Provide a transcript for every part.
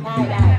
ได้ได้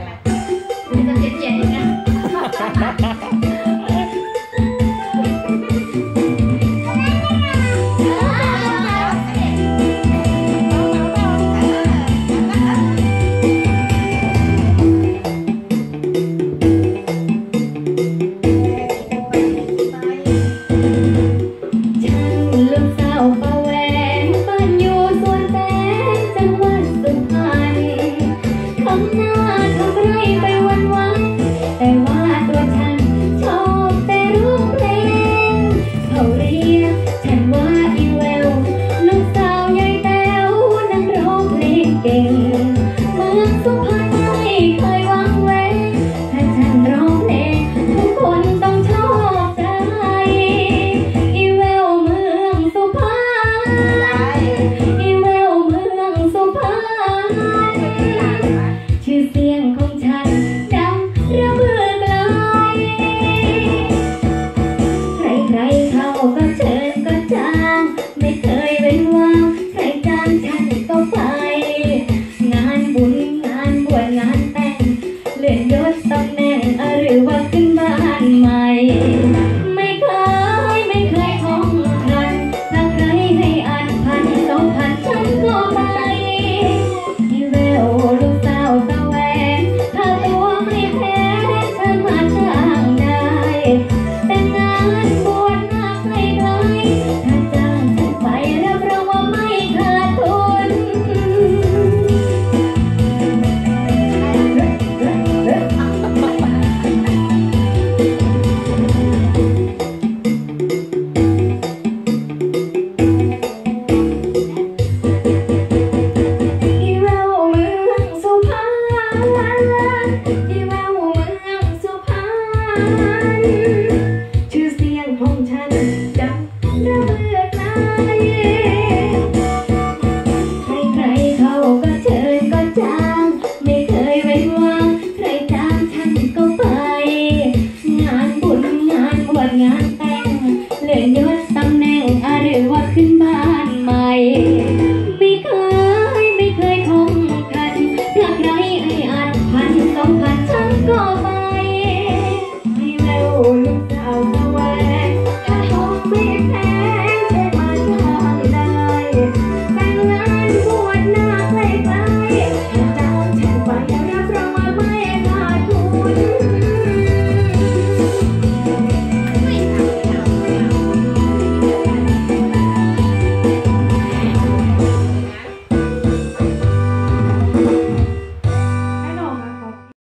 ลื่อยศตำแหน่งอะไรว่าขึ้นบ้านใหม่